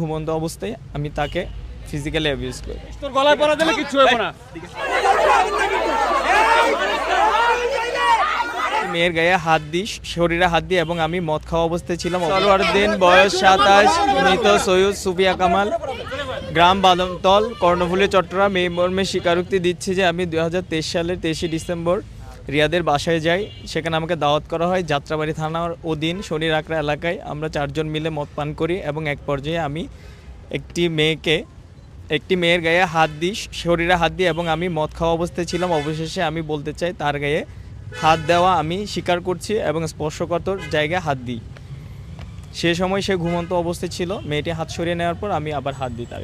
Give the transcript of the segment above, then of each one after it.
ঘুমন্ত অবস্থায় আমি তাকে ফিজিক্যালি অ্যাবিউজ করি। তোর গলায় পড়া দিলে কিচ্ছু হবে না। মেয়ের গায়ে হাত দিই শরীরে হাত দিই এবং আমি মদ খাওয়া অবস্থায় ছিলাম। সরোয়ার দিন বয়স সাতাশ মৃত সৈয়দ সুফিয়া কামাল। গ্রাম বাদমতল কর্ণফুলী চট্টগ্রাম। এই মর্মে স্বীকারোক্তি দিচ্ছে যে আমি দুই হাজার তেইশ সালের তেইশে ডিসেম্বর রিয়াদের বাসায় যাই, সেখানে আমাকে দাওয়াত করা হয় যাত্রাবাড়ি থানার অধীন শনির রাকড়া এলাকায়। আমরা চারজন মিলে মদ পান করি এবং এক পর্যায়ে আমি একটি মেয়েকে, একটি মেয়ের গায়ে হাত দিই, শরীরে হাত দিই এবং আমি মদ খাওয়া অবস্থায় ছিলাম। অবশেষে আমি বলতে চাই, তার গায়ে হাত দেওয়া আমি স্বীকার করছি এবং স্পর্শকাতর জায়গায় হাত দিই। সে সময় সে ঘুমন্ত অবস্থায় ছিল। মেয়েটি হাত সরিয়ে নেওয়ার পর আমি আবার হাত দিই তার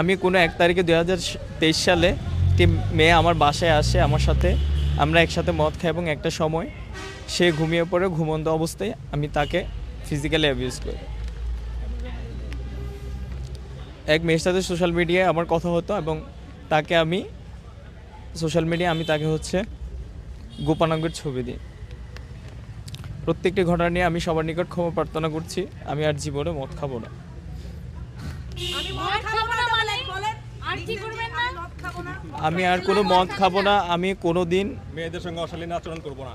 আমি কোনো এক তারিখে দু হাজার তেইশ সালে একটি মেয়ে আমার বাসায় আসে, আমার সাথে। আমরা একসাথে মদ খাই এবং একটা সময় সে ঘুমিয়ে পড়ে, ঘুমন্ত অবস্থায় আমি তাকে ফিজিক্যালি অ্যাবিউজ করি। এক মেয়ের সাথে সোশ্যাল মিডিয়ায় আমার কথা হতো এবং তাকে আমি সোশ্যাল মিডিয়ায় আমি তাকে হচ্ছে গোপানাঙ্গের ছবি দিই। প্রত্যেকটি ঘটনা নিয়ে আমি সবার নিকট ক্ষমা প্রার্থনা করছি, আমি আর জীবনে মদ খাব না। আমি আর কোনো মদ খাব না আমি কোনো দিন মেয়েদের সঙ্গে অশালীন আচরণ করব না।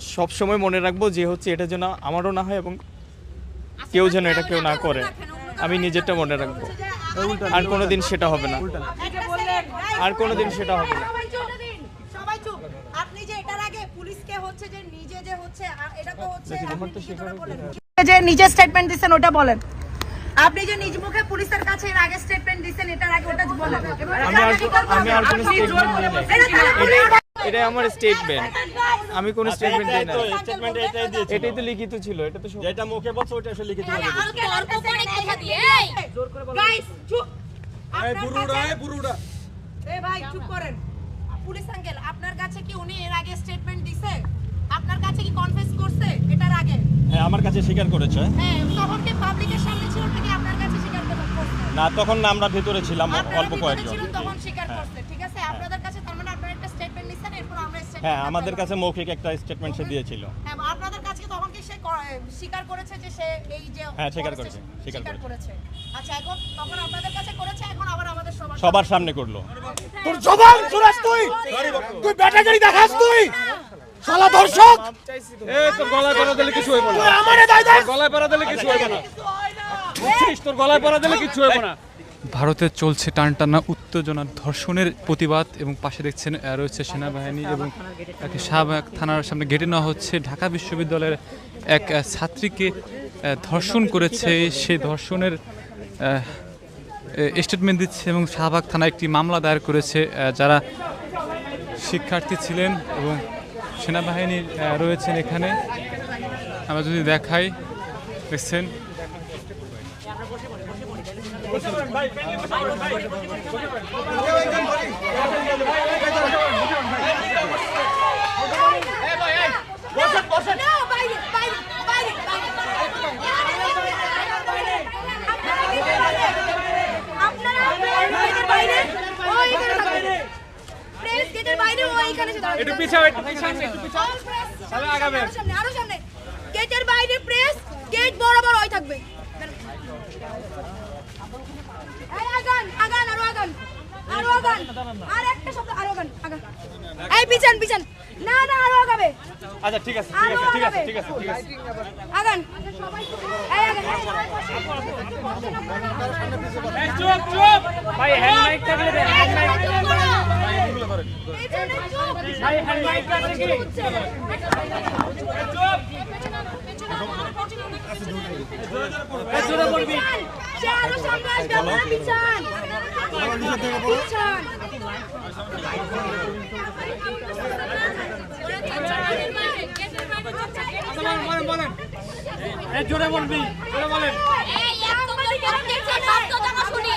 সবসময় মনে রাখব যে হচ্ছে এটা যেন আমারও না হয় এবং কেউ যেন এটা কেউ না করে। আমি নিজেরটা মনে রাখব। আর কোনো দিন সেটা হবে না। আর কোনো দিন সেটা হবে না। সবাই চুপ সবাই চুপ। আপনি যে এটার আগে পুলিশকে হচ্ছে যে নিজে যে হচ্ছে আ- এটা তো হচ্ছে আপনি নিজে করে বলেন। যে নিজে স্টেটমেন্ট দিছেন ওটা বলেন। আপনি যে নিজ পুলিশের কাছে এর আগে স্টেটমেন্ট দিছেন এটার আগে ওটা বলেন। আমি আমি আর কোনো স্টেটমেন্ট এটা আমার স্টেটমেন্ট আমি কোনো স্টেটমেন্ট দিই না স্টেটমেন্ট এটাই দিয়েছে এটাই তো লিখিত ছিল এটা তো যেটা মুখে বলছো ওটা আসলে লিখিত দিয়েছে। অল্প পরে কথা দিয়ে। এই গাইস চুপ। এই আপনার বুড়ুটা কাছে- এই ভাই চুপ করেন। পুলিশ আঙ্কেল আপনার কাছে কি উনি এর আগে স্টেটমেন্ট দিছে? আপনার কাছে কি কনফেস করছে? এটার আগে? হ্যাঁ আমার কাছে স্বীকার করেছে। হ্যাঁ তখন কি পাবলিকের সামনে ছিল নাকি আপনার কাছে স্বীকার করতে না তখন না আমরা ভিতরে ছিলাম অল্প কয়েকজন। তখন স্বীকার করছে ঠিক আছে? আপনাদের কাছে তার মানে আপনারা একটা স্টেটমেন্ট নিছেন এরপর আমরা statement হ্যাঁ আমাদের কাছে মৌখিক একটা স্টেটমেন্ট সে দিয়েছিল। হ্যাঁ আপনাদের কাছে তখন কি সে স্বীকার করেছে যে সে এই যে হ্যাঁ, স্বীকার করেছে, স্বীকার। করেছে। আচ্ছা এখন তখন আপনাদের কাছে করেছে এখন আবার আমাদের সবার সবার সামনে করল। তোর জবান চুরাস তুই! তুই ব্যাটাগিরি দেখাস তুই! শালা দর্শক এ তোর গলায় পড়া দিলে কিছু হইব না। তুই আমারে দায় দেখ গলায় পড়া দিলে কিছু হইব না। বুঝছিস তোর গলায় পড়া দিলে কিছু হইব না। ভারতে চলছে টানটানা উত্তেজনার ধর্ষণের প্রতিবাদ এবং পাশে দেখছেন রয়েছে সেনাবাহিনী এবং তাকে শাহবাগ থানার সামনে গেটে নেওয়া হচ্ছে। ঢাকা বিশ্ববিদ্যালয়ের এক ছাত্রীকে ধর্ষণ করেছে। সেই ধর্ষণের স্টেটমেন্ট দিচ্ছে এবং শাহবাগ থানায় একটি মামলা দায়ের করেছে যারা শিক্ষার্থী ছিলেন এবং সেনাবাহিনী রয়েছেন এখানে। আমরা যদি দেখাই দেখছেন? না, বাইরে, বাইরে, বাইরে, বাইরে। আপনারা গেটের বাইরে, ও এখানে থাকবে। প্রেস গেটের বাইরে, ও এখানে এসে দাঁড়াবে। একটু পিছাও একটু পিছাও একটু পিছাও। press, আগাবেন। সামনে, আরও সামনে। গেটের বাইরে প্রেস গেট বরাবর ওই থাকবে। এই আগান আগান আরও আগান আরও আগান। আর একটা শব্দ আরও আগান আগান। এই পিছান পিছান। না না আরও আগাবে। আচ্ছা ঠিক আছে ঠিক আছে ঠিক আছে ঠিক আছে ঠিক আছে। আগান। এই আগান চুপ চুপ। ভাই হ্যান্ড মাইক থাকলে হ্যান্ড মাইক ভাই হ্যান্ড মাইক আছে কি? চুপ জোরে বলবি সে আরও সামনে আসবে আপনারা পিছান পিছান বলেন বলেন জোরে বলবি বলেন এই একদম কেন দেখছেন শব্দ জানা শুনি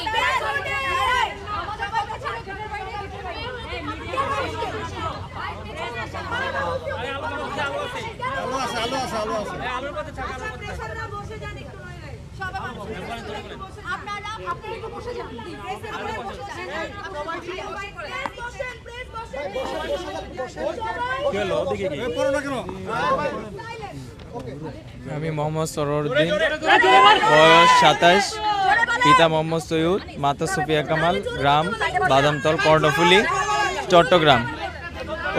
আমি মোহাম্মদ সরোরউদ্দিন, বয়স সাতাশ পিতা মোহাম্মদ সৈয়দ, মাতা সুফিয়া কামাল, গ্রাম বাদামতল কর্ণফুলি চট্টগ্রাম।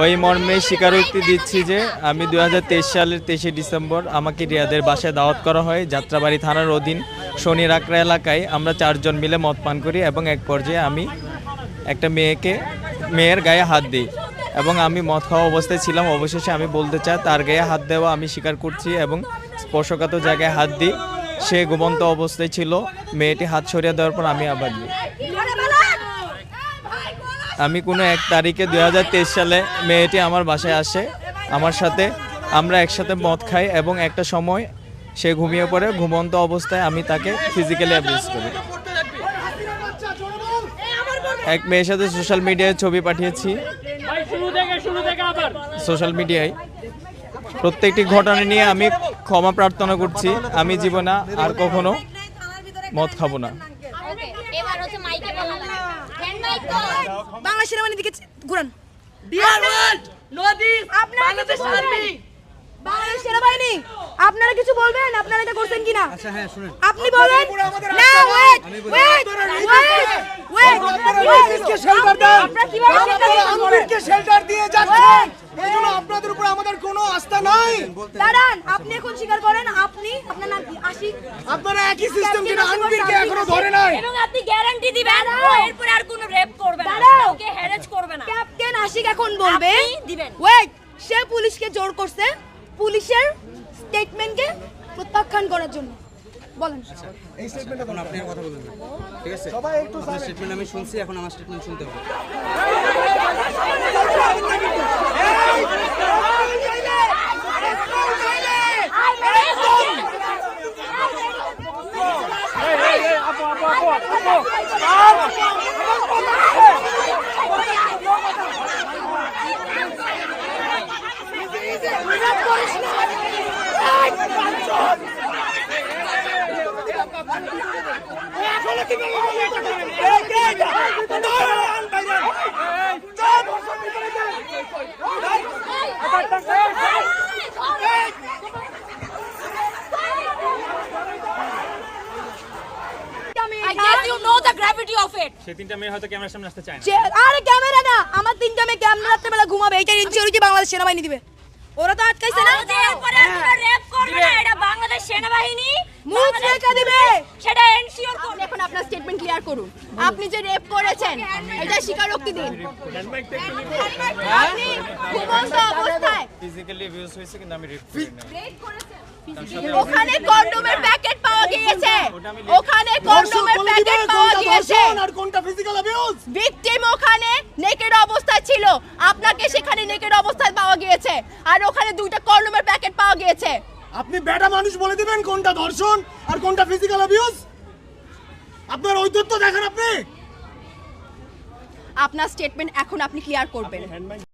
ওই মর্মে স্বীকারোক্তি দিচ্ছি যে আমি দু হাজার তেইশ সালের তেইশে ডিসেম্বর আমাকে রিয়াদের বাসায় দাওয়াত করা হয় যাত্রাবাড়ি থানার অধীন শনি রাকড়া এলাকায়। আমরা চারজন মিলে মদ পান করি এবং এক পর্যায়ে আমি একটা মেয়েকে, মেয়ের গায়ে হাত দিই এবং আমি মদ খাওয়া অবস্থায় ছিলাম। অবশেষে আমি বলতে চাই, তার গায়ে হাত দেওয়া আমি স্বীকার করছি এবং স্পর্শকাত জায়গায় হাত দিই। সে ঘুমন্ত অবস্থায় ছিল। মেয়েটি হাত সরিয়ে দেওয়ার পর আমি আবার দিই। আমি কোনো এক তারিখে দু হাজার তেইশ সালে মেয়েটি আমার বাসায় আসে, আমার সাথে আমরা একসাথে মদ খাই এবং একটা সময় সে ঘুমিয়ে পড়ে, ঘুমন্ত অবস্থায় আমি তাকে ফিজিক্যালি অ্যাবিউজ করি। এক মেয়ের সাথে সোশ্যাল মিডিয়ায় ছবি পাঠিয়েছি। সোশ্যাল মিডিয়ায় প্রত্যেকটি ঘটনা নিয়ে আমি ক্ষমা প্রার্থনা করছি। আমি জীবনে আর কখনো মদ খাব না। এবার হচ্ছে মাইকে বলা হ্যান্ড মাইক বাংলা সেনাবাহিনীর দিকে ঘুরান। বাংলাদেশ বাংলাদেশ সেনাবাহিনী আপনারা কিছু বলবেন? আপনারা এটা করছেন কিনা? আচ্ছা হ্যাঁ শুনেন। আপনি বলেন। আপনারা কীভাবে শেল্টার দিয়ে যাচ্ছেন আপনাদের উপর আমাদের কোনো আস্থা নাই দাঁড়ান আপনি এখন স্বীকার করেন আপনি আপনার নাম কি আশিক আপনারা একই সিস্টেম যেটা আমিরকে এখনও ধরে নাই এবং আপনি গ্যারান্টি দিবেন ও এরপরে আর কোনো রেপ করবে না। ওকে হ্যারেজ করবে না ক্যাপ্টেন আশিক এখন বলবে আপনি দিবেন। ওয়েট সে পুলিশকে জোর করছে পুলিশের স্টেটমেন্টকে প্রত্যাখ্যান করার জন্য বলেন আপনি কথা বলবেন না। ঠিক আছে আপনার স্টেটমেন্ট আমি শুনছি এখন আমার স্টেটমেন্ট শুনতে হবে I সেই তিনটা মেয়ে হয়তো ক্যামেরার সামনে আসতে চায় না। আরে ক্যামেরা না! আমার তিনটা মেয়ে ক্যামেরা রাত্রেবেলা ঘুমাবে এইটা ইনসিউরিটি বাংলাদেশ সেনাবাহিনী দিবে। ওরা তো আটকাইছে না? এরপরে আর করবে না এটা বাংলাদেশ সেনাবাহিনী মুখ বাংলাদেশ দিবে। সেটা এনশিওর করবে। এখন আপনার স্টেটমেন্ট ক্লিয়ার করুন। আপনি যে রেপ করেছেন এটা স্বীকারোক্তি দিন। আপনি ঘুমন্ত অবস্থায়। ফিজিক্যালি অ্যাবিউজ হয়েছে কিন্তু আমি রেপ করি ওখানে কন্ডোমের প্যাকেট পাওয়া গিয়েছে ওখানে কন্ডোমের প্যাকেট পাওয়া গিয়েছে। আর কোনটা ফিজিক্যাল অ্যাবিউজ ভিকটিম ওখানে নেকেড অবস্থায় ছিল। আপনাকে সেখানে নেকেড অবস্থায় পাওয়া গিয়েছে। আর ওখানে দুইটা কন্ডোমের প্যাকেট পাওয়া গিয়েছে। আপনি বেটা মানুষ বলে দিবেন কোনটা ধর্ষণ আর কোনটা ফিজিক্যাল অ্যাবিউজ আপনার তথ্য দেখেন আপনি। আপনার স্টেটমেন্ট এখন আপনি ক্লিয়ার করবেন।